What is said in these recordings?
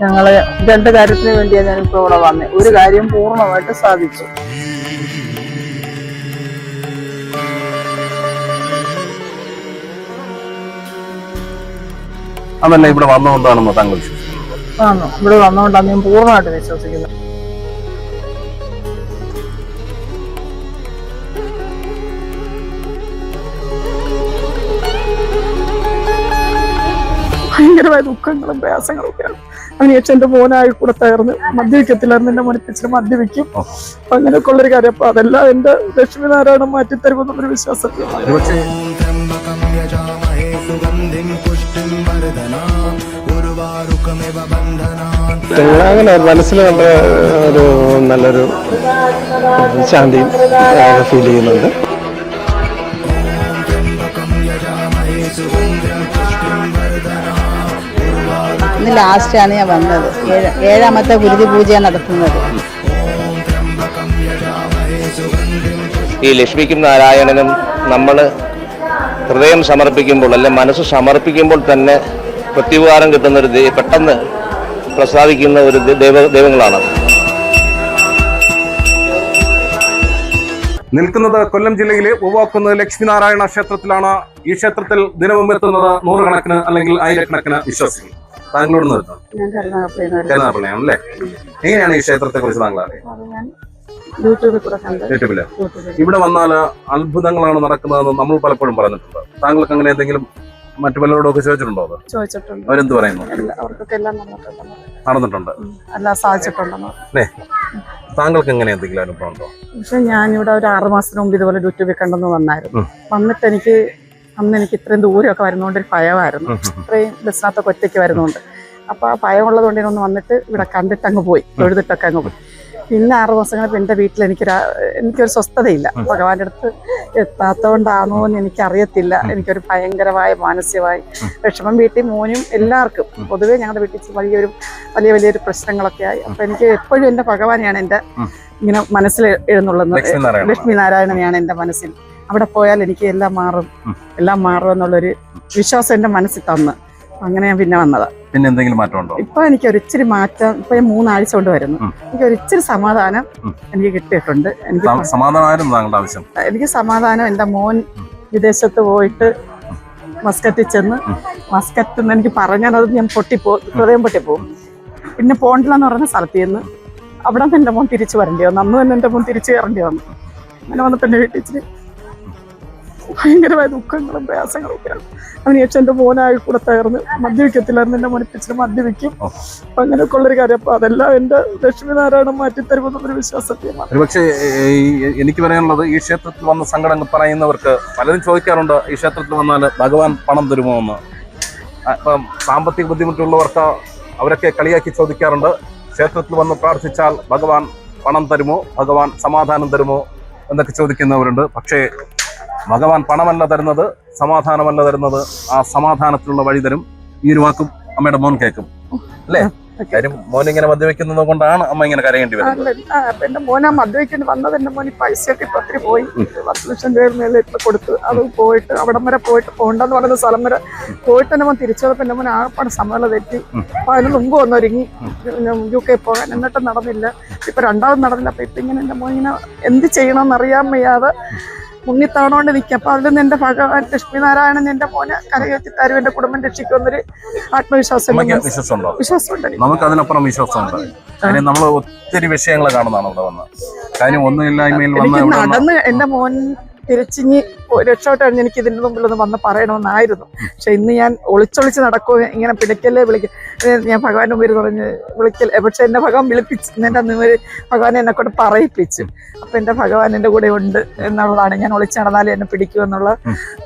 ഞങ്ങൾ രണ്ട് കാര്യത്തിന് വേണ്ടിയാണ് ഞാനിപ്പോ ഇവിടെ വന്നത് ഒരു കാര്യം പൂർണമായിട്ട് സാധിച്ചു. അതല്ല ഇവിടെ വന്നുകൊണ്ടാണെന്നോ താങ്കൾ വിശ്വസിക്കുന്നത് ആണോ ഇവിടെ വന്നുകൊണ്ടാണ് ഞാൻ പൂർണമായിട്ട് വിശ്വസിക്കുന്നത് ഭയങ്കരമായ ദുഃഖങ്ങളും പ്രയാസങ്ങളും ഒക്കെയാണ് അതിനുശേഷം എന്റെ മോനായി കൂടെ തകർന്ന് മദ്യപിക്കത്തില്ലായിരുന്നു. എന്റെ മോനെ ഇച്ചിരി മദ്യപിക്കും. അങ്ങനെയൊക്കെ ഉള്ളൊരു കാര്യം. അപ്പൊ അതെല്ലാം എന്റെ ലക്ഷ്മി നാരായണൻ മാറ്റിത്തരുമെന്നുള്ളൊരു വിശ്വാസം മനസ്സിൽ നമ്മുടെ ഒരു നല്ലൊരു ശാന്തി ഫീൽ ചെയ്യുന്നുണ്ട്. ഇന്ന് ലാസ്റ്റാണ് ഞാൻ വന്നത്. ഏഴ് ഏഴാമത്തെ ഗുരുതി പൂജയാണ് നടത്തുന്നത്. ഈ ലക്ഷ്മിക്കും നാരായണനും നമ്മൾ ഹൃദയം സമർപ്പിക്കുമ്പോൾ അല്ലെ മനസ്സ് സമർപ്പിക്കുമ്പോൾ തന്നെ പ്രത്യുപകാരം കിട്ടുന്ന ഒരു പെട്ടെന്ന് പ്രസാദിക്കുന്ന ഒരു ദൈവ ദൈവങ്ങളാണ്. നിൽക്കുന്നത് കൊല്ലം ജില്ലയിലെ ഉവാക്കുന്ന് ലക്ഷ്മിനാരായണ ക്ഷേത്രത്തിലാണ് ഈ ക്ഷേത്രത്തിൽ ദിനവും എത്തുന്നത് നൂറുകണക്കിന് അല്ലെങ്കിൽ ആയിരക്കണക്കിന് വിശ്വാസികൾ. താങ്കളോട് നിർത്താം ഞാൻ കരുനാഗപ്പള്ളിയിൽ കരുനാഗപ്പള്ളിയാണ് അല്ലേ എങ്ങനെയാണ് ഈ ക്ഷേത്രത്തെ കുറിച്ച് താങ്കൾ യൂട്യൂബിൽ? ഇവിടെ വന്നാൽ അത്ഭുതങ്ങളാണ് നടക്കുന്നതെന്ന് നമ്മൾ പലപ്പോഴും പറഞ്ഞിട്ടുണ്ട്. താങ്കൾക്ക് അങ്ങനെ എന്തെങ്കിലും മറ്റു പലരോടൊക്കെ ചോദിച്ചിട്ടുണ്ടോ അത്? ചോദിച്ചിട്ടുണ്ട്. അവരെന്ത് പറയുന്നു? നടന്നിട്ടുണ്ട്. അല്ലേ? താങ്കൾക്ക് എങ്ങനെ എന്തെങ്കിലും അനുഭവം ഉണ്ടോ? പക്ഷെ ഞാനിവിടെ ഒരു ആറുമാസത്തിന് മുമ്പ് ഇതുപോലെ യൂട്യൂബിൽ കണ്ടെന്ന് വന്നായിരുന്നു. വന്നിട്ട് എനിക്ക് അന്ന് എനിക്ക് ഇത്രയും ദൂരമൊക്കെ വരുന്നതുകൊണ്ട് ഒരു ഭയമായിരുന്നു. ഇത്രയും ബസ്സിനകത്തൊക്കെ ഒറ്റയ്ക്ക് വരുന്നുണ്ട്. അപ്പോൾ ആ ഭയം ഉള്ളതുകൊണ്ട് ഞാൻ ഒന്ന് വന്നിട്ട് ഇവിടെ കണ്ടിട്ട് അങ്ങ് പോയി തൊഴുതിട്ടൊക്കെ അങ്ങ് പോയി. പിന്നെ ആറ് മാസം കഴിഞ്ഞപ്പോൾ എന്റെ വീട്ടിൽ എനിക്കൊരു എനിക്കൊരു സ്വസ്ഥതയില്ല. ഭഗവാന്റെ അടുത്ത് എത്താത്തതുകൊണ്ടാണോ എന്ന് എനിക്കറിയത്തില്ല. എനിക്കൊരു ഭയങ്കരമായ മാനസികമായി വിഷമം വീട്ടിൽ മോനും എല്ലാവർക്കും. പൊതുവെ ഞങ്ങളുടെ വീട്ടിൽ വലിയൊരു വലിയ വലിയൊരു പ്രശ്നങ്ങളൊക്കെ ആയി. അപ്പം എനിക്ക് എപ്പോഴും എന്റെ ഭഗവാനെയാണ് എന്റെ ഇങ്ങനെ മനസ്സിൽ എഴുന്നുള്ളത് ലക്ഷ്മി നാരായണനെയാണ് എന്റെ മനസ്സിൽ. അവിടെ പോയാൽ എനിക്ക് എല്ലാം മാറും. എല്ലാം മാറും എന്നുള്ളൊരു വിശ്വാസം എന്റെ മനസ്സിൽ തന്ന്. അങ്ങനെ ഞാൻ പിന്നെ വന്നതാ. പിന്നെ എന്തെങ്കിലും മാറ്റമുണ്ടോ ഇപ്പൊ എനിക്ക് ഒരു ഇച്ചിരി മാറ്റം ഇപ്പൊ ഞാൻ മൂന്നാഴ്ച കൊണ്ട് വരുന്നു. എനിക്ക് ഒരു ഇച്ചിരി സമാധാനം എനിക്ക് കിട്ടിയിട്ടുണ്ട്. എനിക്ക് സമാധാനം ആവശ്യം. എനിക്ക് സമാധാനം എന്റെ മോൻ വിദേശത്ത് പോയിട്ട് മസ്കറ്റിൽ ചെന്ന് മസ്കറ്റിൽ നിന്ന് എനിക്ക് പറഞ്ഞാൽ അത് ഞാൻ പൊട്ടിപ്പോ ഹൃദയം പൊട്ടിപ്പോവും പിന്നെ പോണ്ടിലെന്ന് പറഞ്ഞ സ്ഥലത്ത് ചെന്ന് അവിടെ നിന്ന് എന്റെ മോൻ തിരിച്ചു വരേണ്ടി വന്നു. അന്ന് തന്നെ എന്റെ മോൻ തിരിച്ചു കയറേണ്ടി വന്നു. അങ്ങനെ വന്നപ്പോൾ എന്റെ വീട്ടിൽ ഇച്ചിരി ഭയങ്കരമായ ദുഃഖങ്ങളും പ്രയാസങ്ങളും ഒക്കെയാണ്. അതിനുശേഷം എന്റെ മോനായി കൂടെ തകർന്ന് മദ്യപിക്കത്തില്ലായിരുന്നു. എന്റെ മോനിപ്പിച്ചിട്ട് മദ്യപിക്കും. അപ്പൊ അങ്ങനെയൊക്കെ ഉള്ളൊരു കാര്യം. അപ്പൊ അതെല്ലാം എന്റെ ലക്ഷ്മിനാരായണം മാറ്റിത്തരുമെന്നുള്ളൊരു വിശ്വാസത്തെയാണ് വിശ്വാസത്തിൽ പക്ഷേ എനിക്ക് പറയാനുള്ളത് ഈ ക്ഷേത്രത്തിൽ വന്ന സങ്കടങ്ങൾ പറയുന്നവർക്ക് പലരും ചോദിക്കാറുണ്ട് ഈ ക്ഷേത്രത്തിൽ വന്നാൽ ഭഗവാൻ പണം തരുമോ എന്ന് അപ്പം സാമ്പത്തിക ബുദ്ധിമുട്ടുള്ളവർക്ക് അവരൊക്കെ കളിയാക്കി ചോദിക്കാറുണ്ട് ക്ഷേത്രത്തിൽ വന്ന് പ്രാർത്ഥിച്ചാൽ ഭഗവാൻ പണം തരുമോ? ഭഗവാൻ സമാധാനം തരുമോ? എന്നൊക്കെ ചോദിക്കുന്നവരുണ്ട്. പക്ഷേ ഭഗവാൻ പണമല്ല തരുന്നത് സമാധാനമല്ല തരുന്നത് ആ സമാധാനത്തിലുള്ള വഴി തരും. ഈ ഒരു വാക്കും അമ്മയുടെ മോൻ കേൾക്കും. അല്ലേ? കാര്യം മോൻ ഇങ്ങനെ മദ്യവെക്കുന്നത് കൊണ്ടാണ് അമ്മ ഇങ്ങനെ കരയേണ്ടി വരുന്നത്. എന്റെ മോനാ മദ്യവെക്കേണ്ടി വന്നത് എന്റെ മോൻ പൈസയൊക്കെ ഇപ്പൊ ഒത്തിരി പോയി. പത്ത് ലക്ഷം രൂപ മേലെ ഇപ്പൊ കൊടുത്തു അത് പോയിട്ട് അവിടം വരെ പോയിട്ട് പോണ്ടെന്ന് പറയുന്ന സ്ഥലം വരെ പോയിട്ട് എന്റെ മോൻ തിരിച്ചു വന്നപ്പോ എന്റെ മോൻ ആകപ്പാട് സമയം തെറ്റി. അപ്പൊ അതിന് മുമ്പ് വന്നൊരുങ്ങി. യു കെ പോകാൻ എന്നിട്ട് നടന്നില്ല. ഇപ്പൊ രണ്ടാമത് നടന്നില്ല. അപ്പൊ ഇപ്പൊ ഇങ്ങനെ എന്റെ മോൻ ഇങ്ങനെ എന്ത് ചെയ്യണമെന്ന് അറിയാൻ വയ്യാതെ മുങ്ങിത്താണോണ്ട് നിൽക്കുക അപ്പൊ അതിൽ നിന്ന് എന്റെ ഭഗവാൻ ലക്ഷ്മിനാരായണൻ എന്റെ മോനെ കരകയറ്റി തരും എന്റെ കുടുംബം രക്ഷിക്കുമെന്നൊരു ആത്മവിശ്വാസം വിശ്വാസമുണ്ടോ? വിശ്വാസമുണ്ട്. നമുക്ക് അതിനപ്പുറം വിശ്വാസമുണ്ട്. കാര്യം നമ്മൾ ഒത്തിരി വിഷയങ്ങൾ കാണുന്നതാണ് ഇവിടെ വന്ന്. കാര്യം ഒന്നുമില്ലായ്മയിൽ വന്ന് നടന്ന് എന്റെ മോൻ തിരിച്ചിഞ്ഞ് കഴിഞ്ഞ് എനിക്ക് ഇതിന്റെ മുമ്പിൽ ഒന്ന് വന്ന് പറയണമെന്നായിരുന്നു. പക്ഷെ ഇന്ന് ഞാൻ ഒളിച്ചൊളിച്ച് നടക്കുക ഇങ്ങനെ പിടിക്കല്ലേ വിളിക്ക ഞാൻ ഭഗവാന്റെ മുമ്പിൽ പറഞ്ഞ് വിളിക്കൽ പക്ഷെ എന്നെ ഭഗവാൻ വിളിപ്പിച്ചു എന്റെ അന്ന് ഭഗവാൻ എന്നെ കൊണ്ട് പറയിപ്പിച്ചു. അപ്പൊ എന്റെ ഭഗവാൻ എന്റെ കൂടെ ഉണ്ട് എന്നുള്ളതാണ് ഞാൻ ഒളിച്ച് നടന്നാലും എന്നെ പിടിക്കൂ എന്നുള്ള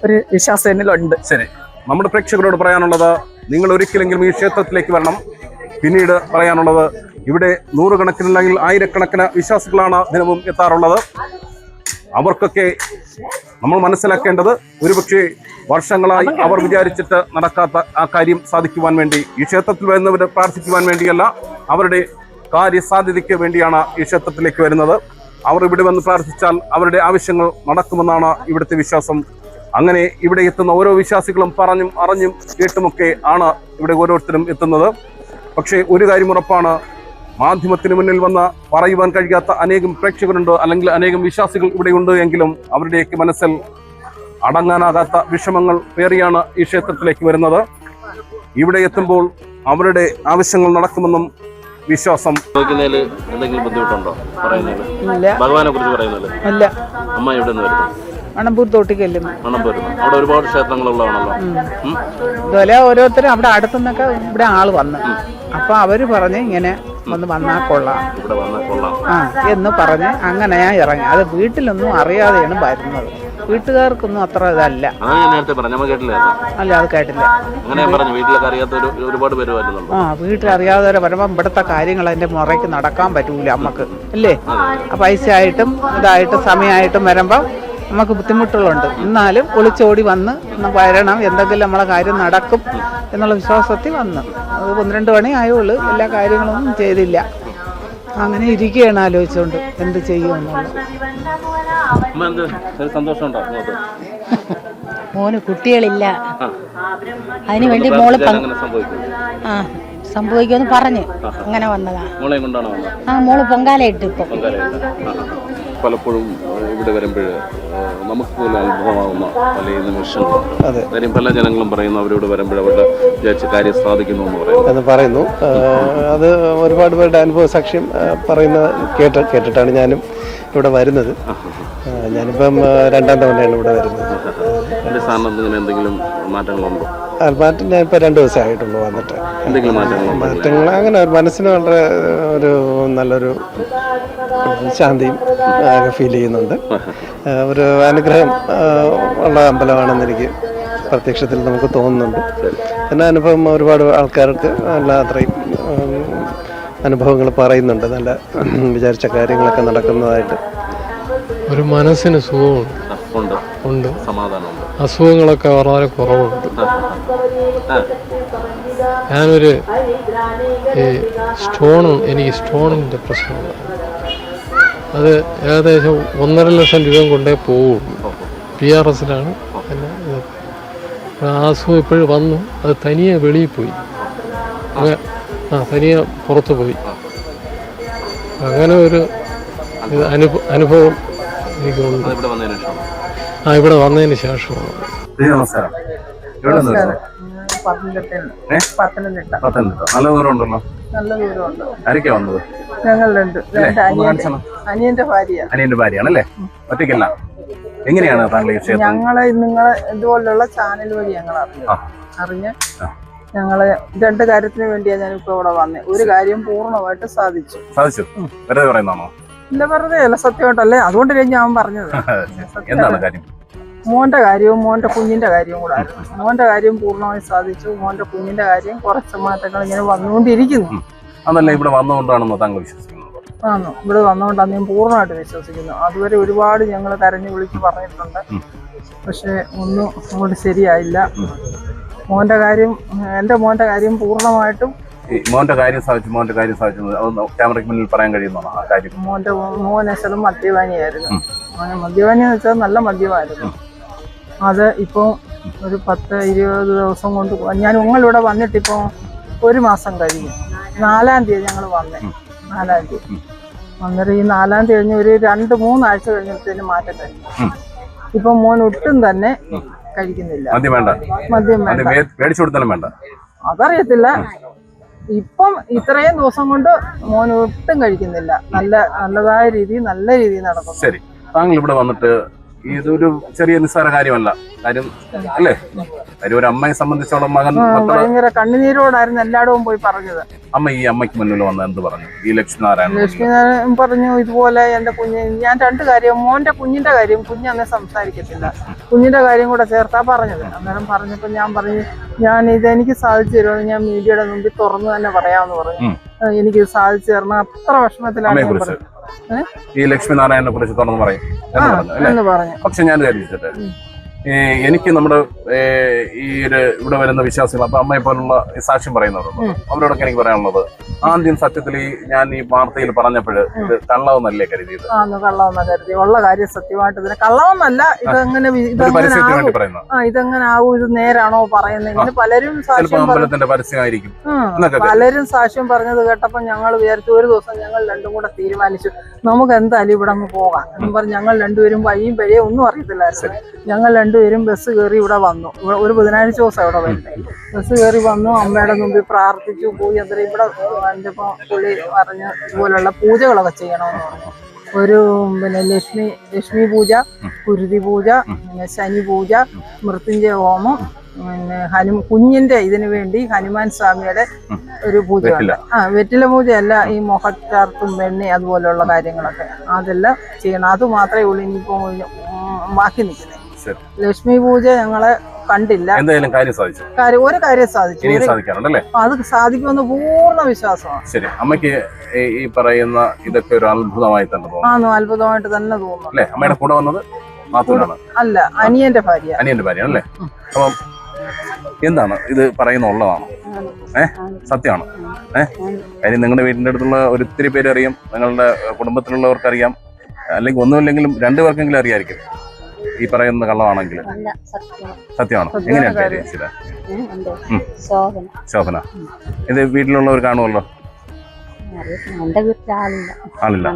ഒരു വിശ്വാസം എന്നിലുണ്ട്. ശരി. നമ്മുടെ പ്രേക്ഷകരോട് പറയാനുള്ളത് നിങ്ങൾ ഒരിക്കലെങ്കിലും ഈ ക്ഷേത്രത്തിലേക്ക് വരണം. പിന്നീട് പറയാനുള്ളത് ഇവിടെ നൂറുകണക്കിന് അല്ലെങ്കിൽ ആയിരക്കണക്കിന് വിശ്വാസികളാണ് ദിനവും എത്താറുള്ളത്. അവർക്കൊക്കെ നമ്മൾ മനസ്സിലാക്കേണ്ടത് ഒരുപക്ഷെ വർഷങ്ങളായി അവർ വിചാരിച്ചിട്ട് നടക്കാത്ത ആ കാര്യം സാധിക്കുവാൻ വേണ്ടി ഈ ക്ഷേത്രത്തിൽ വരുന്നവരെ പ്രാർത്ഥിക്കുവാൻ വേണ്ടിയല്ല അവരുടെ കാര്യസാധ്യതയ്ക്ക് വേണ്ടിയാണ് ഈ ക്ഷേത്രത്തിലേക്ക് വരുന്നത്. അവർ ഇവിടെ വന്ന് പ്രാർത്ഥിച്ചാൽ അവരുടെ ആവശ്യങ്ങൾ നടക്കുമെന്നാണ് ഇവിടുത്തെ വിശ്വാസം. അങ്ങനെ ഇവിടെ എത്തുന്ന ഓരോ വിശ്വാസികളും പറഞ്ഞും അറിഞ്ഞും കേട്ടുമൊക്കെ ആണ് ഇവിടെ ഓരോരുത്തരും എത്തുന്നത്. പക്ഷേ ഒരു കാര്യം ഉറപ്പാണ് മാധ്യമത്തിന് മുന്നിൽ വന്ന പറയുവാൻ കഴിയാത്ത അനേകം പ്രേക്ഷകരുണ്ട് അല്ലെങ്കിൽ അനേകം വിശ്വാസികൾ ഇവിടെയുണ്ട് എങ്കിലും അവരുടെയൊക്കെ മനസ്സിൽ അടങ്ങാനാകാത്ത വിഷമങ്ങൾ പേറിയാണ് ഈ ക്ഷേത്രത്തിലേക്ക് വരുന്നത്. ഇവിടെ എത്തുമ്പോൾ അവരുടെ ആവശ്യങ്ങൾ നടക്കുമെന്നും വിശ്വാസം. എന്തെങ്കിലും ബുദ്ധിമുട്ടുണ്ടോ ഭഗവാനെ കുറിച്ച് അല്ല അമ്മ എവിടെ നിന്ന് വരുന്നു? മണമ്പൂർ തോട്ടിക്കല്ലുന്നു മണം അവിടെ ഒരുപാട് ക്ഷേത്രങ്ങളുള്ളതാണല്ലോ. ഉം. ഇതുപോലെ ഓരോരുത്തരും അവിടെ അടുത്തുനിന്നൊക്കെ ഇവിടെ ആൾ വന്ന്. അപ്പൊ അവർ പറഞ്ഞ് ഇങ്ങനെ ഒന്ന് വന്നാൽ കൊള്ളാം. ആ എന്ന് പറഞ്ഞ് അങ്ങനെ ഞാൻ ഇറങ്ങി. അത് വീട്ടിലൊന്നും അറിയാതെയാണ് വരുന്നത്. വീട്ടുകാർക്കൊന്നും അത്ര ഇതല്ല. നേരത്തെ പറഞ്ഞു. അല്ല അത് കേട്ടില്ല. അങ്ങനെ ഞാൻ പറഞ്ഞു വീട്ടിലൊക്കെ അറിയാത്ത ഒരു ഒരുപാട് പേര് വരുന്നുണ്ട്. ആ വീട്ടിലറിയാതെ വരുമ്പോൾ ഇവിടുത്തെ കാര്യങ്ങൾ അതിന്റെ മുറയ്ക്ക് നടക്കാൻ പറ്റൂല അമ്മയ്ക്ക് അല്ലേ? പൈസ ആയിട്ടും ഇതായിട്ടും സമയമായിട്ടും വരുമ്പം നമുക്ക് ബുദ്ധിമുട്ടുകളുണ്ട്. എന്നാലും ഒളിച്ചോടി വന്ന് ഒന്ന് വരണം എന്തെങ്കിലും നമ്മളെ കാര്യം നടക്കും എന്നുള്ള വിശ്വാസത്തിൽ വന്ന്. അത് ഒന്ന് രണ്ട് മണി ആയുള്ളൂ എല്ലാ കാര്യങ്ങളൊന്നും ചെയ്തില്ല. അങ്ങനെ ഇരിക്കുകയാണ് ആലോചിച്ചുകൊണ്ട് എന്ത് ചെയ്യും മോന് കുട്ടികളില്ല. അതിനു വേണ്ടി മോൾ ആ സംഭവിക്കുമെന്ന് പറഞ്ഞ് അങ്ങനെ വന്നതാ. മോളെയും കൊണ്ടാണോ വന്നത്? ആ മോൾ പൊങ്കാലയിട്ട് ഇപ്പൊ. പലപ്പോഴും ഇവിടെ വരുമ്പോൾ നമുക്ക് പോലും അത്ഭുതമാകുന്ന പല നിമിഷങ്ങളുണ്ട് അതെ. കാര്യം പല ജനങ്ങളും പറയുന്നു അവരോട് വരുമ്പോൾ അവരുടെ വിചാരിച്ച കാര്യം സാധിക്കുന്നു എന്ന് പറയുന്നു. അത് പറയുന്നു. അത് ഒരുപാട് പേരുടെ അനുഭവ സാക്ഷ്യം പറയുന്ന കേട്ട് കേട്ടിട്ടാണ് ഞാനും ഇവിടെ വരുന്നത്. ഞാനിപ്പം രണ്ടാം തവണയാണ് ഇവിടെ വരുന്നത്. എന്റെ ഞാൻ ഇപ്പോൾ എന്തെങ്കിലും മാറ്റങ്ങളുണ്ടോ? മാറ്റം രണ്ട് ദിവസമായിട്ടുള്ളൂ വന്നിട്ട്. എന്തെങ്കിലും മാറ്റങ്ങൾ അങ്ങനെ ഒരു മനസ്സിന് വളരെ ഒരു നല്ലൊരു ശാന്തിയും ഒക്കെ ഫീൽ ചെയ്യുന്നുണ്ട്. ഒരു അനുഗ്രഹം ഉള്ള അമ്പലമാണെന്ന് എനിക്ക് പ്രത്യക്ഷത്തിൽ നമുക്ക് തോന്നുന്നുണ്ട്. പിന്നെ അനുഭവം ഒരുപാട് ആൾക്കാർക്ക് നല്ല അത്രയും അനുഭവങ്ങൾ പറയുന്നുണ്ട്. നല്ല വിചാരിച്ച കാര്യങ്ങളൊക്കെ നടക്കുന്നതായിട്ട്. ഒരു മനസ്സിന് സുഖമുണ്ട്. ഉണ്ട്. ഉണ്ട്. സമാധാനമുണ്ട്. അസുഖങ്ങളൊക്കെ വളരെ കുറവുണ്ട്. ഞാനൊരു ഈ സ്റ്റോണും എനിക്ക് സ്റ്റോണിന്റെ പ്രശ്നമുണ്ട്. അത് ഏകദേശം ഒന്നര ലക്ഷം രൂപ കൊണ്ടേ പോവുള്ളൂ. പി ആർ എസിലാണ് പിന്നെ ഇത്. അസുഖം ഇപ്പോഴും വന്നു. അത് തനിയെ വെളിയിൽ പോയി. ആ തനിയെ പുറത്തു പോയി. അങ്ങനെ ഒരു അനുഭവം എനിക്കുണ്ട്. അത് ഇവിടെ വന്നതിന് ശേഷം ആ ഇവിടെ വന്നതിന് ശേഷമാണ് നമസ്കാരം? പത്തനംതിട്ട. നല്ല ദൂരം ഉണ്ടല്ലോ നല്ല ദൂരമുണ്ട് ആരൊക്കെയാ വന്നത്? ഞങ്ങൾ രണ്ട്. അനിയന്റെ ഭാര്യ അനിയന്റെ ഭാര്യയാണല്ലേ ഒറ്റയ്ക്കല്ല. എങ്ങനെയാണ് താങ്കൾ ഞങ്ങളെ നിങ്ങളെ ഇതുപോലുള്ള ചാനൽ വഴി ഞങ്ങൾ അറിഞ്ഞു. അറിഞ്ഞ് ഞങ്ങൾ രണ്ട് കാര്യത്തിന് വേണ്ടിയാണ് ഞാനിപ്പോ ഇവിടെ വന്നേ. ഒരു കാര്യം പൂർണമായിട്ട് സാധിച്ചു. സാധിച്ചു. വെറുതെ പറയുന്നതാണോ? ഇല്ല വെറുതെ അല്ല സത്യമായിട്ടല്ലേ? അതുകൊണ്ടല്ലേ ഞാൻ പറഞ്ഞത്. എന്താണ് കാര്യം? മോന്റെ കാര്യവും മോന്റെ കുഞ്ഞിന്റെ കാര്യവും കൂടെ മോന്റെ കാര്യം പൂർണമായി സാധിച്ചു. മോന്റെ കുഞ്ഞിന്റെ കാര്യം കുറച്ച് മാറ്റങ്ങൾ ഇങ്ങനെ വന്നുകൊണ്ടിരിക്കുന്നു. അതല്ല ഇവിടെ വന്നുകൊണ്ടാണെന്ന് താങ്കൾ വിശ്വസിക്കുന്നത്? ആണോ ഇവിടെ വന്നുകൊണ്ടാണ് ഞാൻ പൂർണമായിട്ട് വിശ്വസിക്കുന്നു. അതുവരെ ഒരുപാട് ഞങ്ങൾ കരഞ്ഞു വിളിച്ച് പറഞ്ഞിട്ടുണ്ട്. പക്ഷെ ഒന്നും അങ്ങോട്ട് ശരിയായില്ല. മോന്റെ കാര്യം എന്റെ മോന്റെ കാര്യം പൂർണമായിട്ടും മോന്റെ കാര്യം സാധിച്ചു മോന്റെ കാര്യം സാധിച്ചു. അതൊന്ന് ക്യാമറയ്ക്ക് മുന്നിൽ പറയാൻ കഴിയുന്നതാണ് ആ കാര്യം. മോന്റെ മോൻ അച്ഛനും മദ്യപാനിയായിരുന്നു. മോനെ മദ്യപാനി എന്ന് വെച്ചാൽ നല്ല മദ്യമായിരുന്നു അത് ഇപ്പോ ഒരു പത്ത് ഇരുപത് ദിവസം കൊണ്ട് ഞാൻ ഉങ്ങളിവിടെ വന്നിട്ടിപ്പോൾ ഒരു മാസം കഴിഞ്ഞു നാലാം തീയതി ഞങ്ങൾ വന്നേ. നാലാം തീയതി. അന്നേരം ഈ നാലാം തീയതി കഴിഞ്ഞ് ഒരു രണ്ട് മൂന്നാഴ്ച കഴിഞ്ഞപ്പോഴത്തേന് മാറ്റം കഴിഞ്ഞു. ഇപ്പൊ ഇപ്പം മോൻ ഒട്ടും തന്നെ കഴിക്കുന്നില്ല. മദ്യം വേണ്ട. മദ്യം വേണ്ട. അതറിയത്തില്ല. ഇപ്പം ഇത്രയും ദിവസം കൊണ്ട് മോൻ ഒട്ടും കഴിക്കുന്നില്ല. നല്ല നല്ലതായ രീതി നല്ല രീതിയിൽ നടക്കുന്നു. ശരി. താങ്കൾ ഇവിടെ വന്നിട്ട് ഇതൊരു ചെറിയ നിസ്സാര കാര്യമല്ല. കാര്യം അല്ലേ? കാര്യം ഒരു അമ്മയെ സംബന്ധിച്ചോളം മകൻ ഭയങ്കര കണ്ണുനീരോടായിരുന്നു എല്ലായിടവും പോയി പറഞ്ഞത്. അമ്മ ഈ അമ്മയ്ക്ക് മുന്നിൽ വന്ന് എന്ത് പറഞ്ഞു? ഈ ലക്ഷ്മിനാരായണ ലക്ഷ്മിനാരായണൻ പറഞ്ഞു ഇതുപോലെ എന്റെ കുഞ്ഞ് ഞാൻ രണ്ട് കാര്യം മോന്റെ കുഞ്ഞിന്റെ കാര്യം കുഞ്ഞന്ന് സംസാരിക്കത്തില്ല. കുഞ്ഞിന്റെ കാര്യം കൂടെ ചേർത്താ പറഞ്ഞത്. അന്നേരം പറഞ്ഞപ്പോ ഞാൻ പറഞ്ഞു ഞാൻ ഇത് എനിക്ക് സാധിച്ചു തരുമെന്ന് ഞാൻ മീഡിയയുടെ മുമ്പിൽ തുറന്നു തന്നെ പറയാമെന്ന് പറഞ്ഞു. എനിക്ക് സാധിച്ചു തരണം. അത്ര വിഷമത്തിലാണ് ഞാൻ പറഞ്ഞത്. ഏ? ലക്ഷ്മി നാരായണനെ കുറിച്ച് തുറന്നു പറയും. എന്ന് പറഞ്ഞു പക്ഷെ ഞാൻ കരുതിച്ചിട്ട് ഏ, എനിക്ക് നമ്മുടെ ഈ ഒരു ഇവിടെ വരുന്ന വിശ്വാസികൾ അപ്പൊ അമ്മയെ പോലുള്ള സാക്ഷ്യം പറയുന്നവരുണ്ട്. അവരോടൊക്കെ എനിക്ക് പറയാനുള്ളത് ആദ്യം സത്യത്തിൽ ഞാൻ ഈ വാർത്തയിൽ പറഞ്ഞപ്പോഴ് ഇത് കള്ളവെന്നല്ലേ കരുതിയത്? കരുതി. ഉള്ള കാര്യം സത്യമായിട്ട് ഇതിന് കള്ളവെന്നല്ല ഇതെങ്ങനെ ഇതെങ്ങനെ പരസ്യത്തിന് വേണ്ടി ആകും പറയുന്നത്. ആ ഇത് നേരാണോ പറയുന്നത് ഇങ്ങനെ പലരും സാക്ഷ്യം അമ്പലത്തിന്റെ പരസ്യമായിരിക്കും. പലരും സാക്ഷ്യം പറഞ്ഞത് കേട്ടപ്പോ ഞങ്ങൾ വിചാരിച്ചു ഒരു ദിവസം ഞങ്ങൾ രണ്ടും കൂടെ തീരുമാനിച്ചു നമുക്ക് എന്തായാലും ഇവിടെ അങ്ങ് പോകാം. എന്ന് പറഞ്ഞ് ഞങ്ങൾ രണ്ടുപേരും വഴിയും വഴിയും ഒന്നും അറിയത്തില്ലായിരുന്നു. ഞങ്ങൾ രണ്ടുപേരും ബസ് കയറി ഇവിടെ വന്നു. ഇവിടെ ഒരു ബുധനാഴ്ച ദിവസം ഇവിടെ വരുന്നത് ബസ് കയറി വന്നു അമ്മയുടെ മുമ്പിൽ പ്രാർത്ഥിച്ചു പോയി അന്നേരം ഇവിടെ എന്റെ പുള്ളി പറഞ്ഞ ഇതുപോലുള്ള പൂജകളൊക്കെ ചെയ്യണമെന്ന് പറഞ്ഞു. ഒരു പിന്നെ ലക്ഷ്മി ലക്ഷ്മി പൂജ കുരുതി പൂജ പിന്നെ ശനി പൂജ മൃത്യുഞ്ജയ ഹോമം പിന്നെ ഹനു കുഞ്ഞിന്റെ ഇതിനു വേണ്ടി ഹനുമാൻ സ്വാമിയുടെ ഒരു പൂജ. ആ വെറ്റില പൂജയല്ല ഈ മുഖച്ചാർത്തും വെണ്ണി അതുപോലെയുള്ള കാര്യങ്ങളൊക്കെ. അതെല്ലാം ചെയ്യണം. അത് മാത്രമേ ഉള്ളൂ ഇനിയിപ്പോ ഉം, ബാക്കി നിൽക്കുന്നത് ലക്ഷ്മി പൂജ ഞങ്ങളെ കണ്ടില്ല. എന്തെങ്കിലും കാര്യം സാധിച്ചു. കാര്യം ഒരു കാര്യം സാധിച്ചു. ഇനിയും സാധിക്കാറുണ്ടല്ലേ? അത് സാധിക്കുമെന്ന് പൂർണ വിശ്വാസമാണ്. ശരി. അമ്മയ്ക്ക് ഈ പറയുന്ന ഇതൊക്കെ ഒരു അത്ഭുതമായി തന്നെ തോന്നുന്നു. അത്ഭുതമായിട്ട് തന്നെ തോന്നുന്നു. അല്ലേ? അമ്മയുടെ കൂടെ വന്നത് നാത്തൂനാണ്. അല്ല അനിയന്റെ ഭാര്യ. അനിയന്റെ ഭാര്യ അല്ലേ? അപ്പം എന്താണ്? ഇത് പറയുന്ന ഉള്ളതാണ്. ഏ? സത്യമാണ്. ഏ? കാര്യം നിങ്ങളുടെ വീടിന്റെ അടുത്തുള്ള ഒത്തിരി പേര് അറിയാം. നിങ്ങളുടെ കുടുംബത്തിലുള്ളവർക്കറിയാം അല്ലെങ്കിൽ ഒന്നുമില്ലെങ്കിലും രണ്ടുപേർക്കെങ്കിലും അറിയായിരിക്കും. ഈ പറയുന്ന കള്ളമാണെങ്കിൽ സത്യമാണോ. എങ്ങനെയാണ് പേര് ചേച്ചിയുടെ? എന്തോ ശോഭന. ഇത് വീട്ടിലുള്ളവർ കാണുമല്ലോ? ആളില്ല.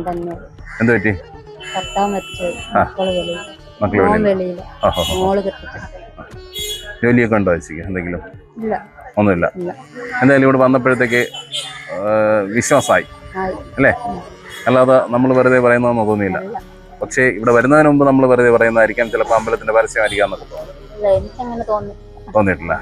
എന്ത് പറ്റി? ജോലിയൊക്കെ ഉണ്ടോ ചേച്ചിക്ക് എന്തെങ്കിലും? ഒന്നുമില്ല. എന്തായാലും ഇവിടെ വന്നപ്പോഴത്തേക്ക് വിശ്വാസമായി. അല്ലേ? അല്ലാതെ നമ്മൾ വെറുതെ പറയുന്നതെന്ന് തോന്നിയില്ല. പക്ഷേ ഇവിടെ വരുന്നതിന് മുമ്പ് നമ്മൾ വെറുതെ പറയുന്നതായിരിക്കാം ചിലപ്പോൾ അമ്പലത്തിന്റെ പരസ്യമായിരിക്കാം എന്നൊക്കെ തോന്നുന്നു. തോന്നിയിട്ടില്ല.